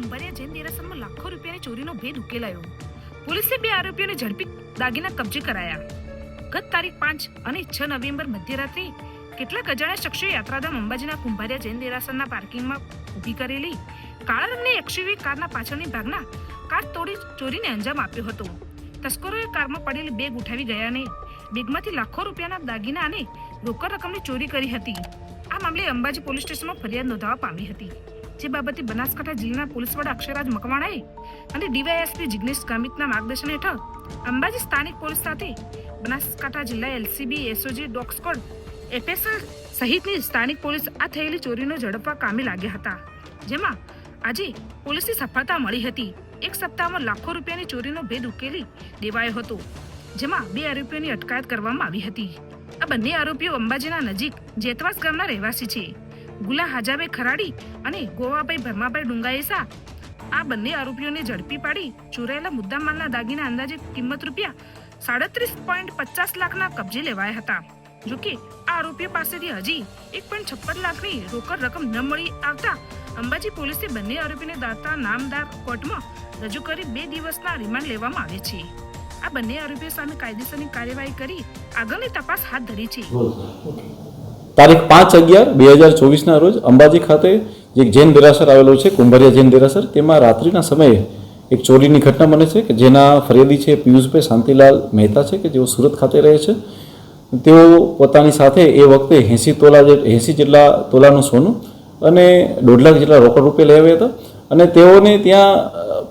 કુંભારિયા જૈન દેરાસરમાં લાખો રૂપિયાની ચોરીનો ભેદ ઉકેલાયો. પોલીસે બે આરોપીઓને ઝડપી દાગીના કબજે કરાયા. ગત તારીખ પાંચ અને છ નવેમ્બર મધ્યરાત્રે કેટલાક અજાણ્યા શખ્સોએ યાત્રાધામ અંબાજીના કુંભારિયા જૈન દેરાસરના પાર્કિંગમાં ઊભી કરેલી કાળા રંગની એક્સયુવી કારના પાછળની ભાગના કાર તોડી ચોરીને અંજામ આપ્યો હતો. તસ્કરોએ કારમાં પડેલી બેગ ઉઠાવી ગયા અને બેગમાંથી લાખો રૂપિયાના દાગીના અને રોકડ રકમની ચોરી કરી હતી. આ મામલે અંબાજી પોલીસ સ્ટેશનમાં ફરિયાદ નોંધાવા પામી હતી. જે બાબતે બનાસકાંઠા જિલ્લાના પોલીસ વડા અક્ષયરાજ મકવાણાએ અને ડીવાયએસપી જિગ્નેશ ગામિતના માર્ગદર્શન હેઠળ અંબાજી સ્થાનિક પોલીસ સાથે બનાસકાંઠા જિલ્લા એલસીબી, એસઓજી, ડોગ સ્કોડ સહિતની સ્થાનિક પોલીસ આ થયેલી ચોરીનો ઝડપવા કામે લાગ્યા હતા. જેમાં આજે પોલીસની સફળતા મળી હતી. એક સપ્તાહમાં લાખો રૂપિયાની ચોરીનો ભેદ ઉકેલી દેવાયો હતો, જેમાં બે આરોપીઓની અટકાયત કરવામાં આવી હતી. આ બંને આરોપીઓ અંબાજીના નજીક જેતવાસ ગામના રહેવાસી છે. ગુલા હાજાભાઈ ખરાડી અને ગોવાભાઈ ભરમાભાઈ ડુંગાએસા આ બંને આરોપીઓને ઝડપી પાડી ચોરાયેલા મુદ્દામાલના દાગીના અંદાજે કિંમત રૂપિયા સાડત્રીસ પોઈન્ટ પચાસ લાખના કબજે લેવાયા હતા. જોકે આ આરોપીઓ પાસેથી હજી એક પોઈન્ટ છપ્પન લાખની રોકડ રકમ ન મળી આવતા અંબાજી પોલીસે બંને આરોપીને દાતા નામદાર કોર્ટમાં રજૂ કરી બે દિવસના રિમાન્ડ લેવામાં આવે છે. આ બંને આરોપીઓ સામે કાયદેસરની કાર્યવાહી કરી આગળની તપાસ હાથ ધરી છે. તારીખ પાંચ અગિયાર બે હજાર ચોવીસના રોજ અંબાજી ખાતે એક જૈન દેરાસર આવેલો છે, કુંભારિયા જૈન દેરાસર, તેમાં રાત્રિના સમયે એક ચોરીની ઘટના બને છે કે જેના ફરિયાદી છે પિયુષભાઈ શાંતિલાલ મહેતા છે કે જેઓ સુરત ખાતે રહે છે. તેઓ પોતાની સાથે એ વખતે એંસી તોલા એંસી જેટલા તોલાનું સોનું અને દોઢ લાખ જેટલા રોકડ રૂપિયા લઈ આવ્યા હતા અને તેઓને ત્યાં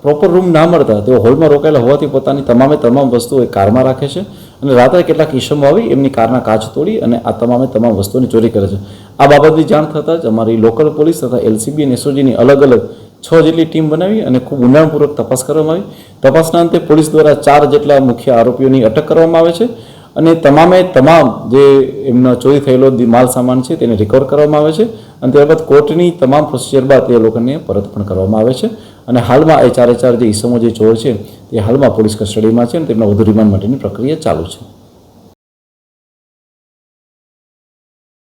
પ્રોપર રૂમ ના મળતા તેઓ હોલમાં રોકાયેલા હોવાથી પોતાની તમામે તમામ વસ્તુઓ એ કારમાં રાખે છે અને રાત્રે કેટલાક ઈસમો આવી એમની કારના કાચ તોડી અને આ તમામે તમામ વસ્તુઓની ચોરી કરે છે. આ બાબતની જાણ થતાં જ અમારી લોકલ પોલીસ તથા એલસીબી અને એસઓજીની અલગ અલગ છ જેટલી ટીમ બનાવી અને ખૂબ ઊંડાણપૂર્વક તપાસ કરવામાં આવી. તપાસના અંતે પોલીસ દ્વારા ચાર જેટલા મુખ્ય આરોપીઓની અટક કરવામાં આવે છે. અને તમામે તમામ જે એમનો ચોરી થયેલો માલ સામાન છે તેને રિકવર કરવામાં આવે છે. અને ત્યારબાદ કોર્ટની તમામ પ્રોસિજર બાદ એ લોકોને પરત પણ કરવામાં આવે છે. અને હાલમાં એ ચારે ચાર જે ઈસમો જે ચોર છે, તે હાલમાં પોલીસ કસ્ટડીમાં છે અને તેમના વધુ રિમાન્ડ માટેની પ્રક્રિયા ચાલુ છે.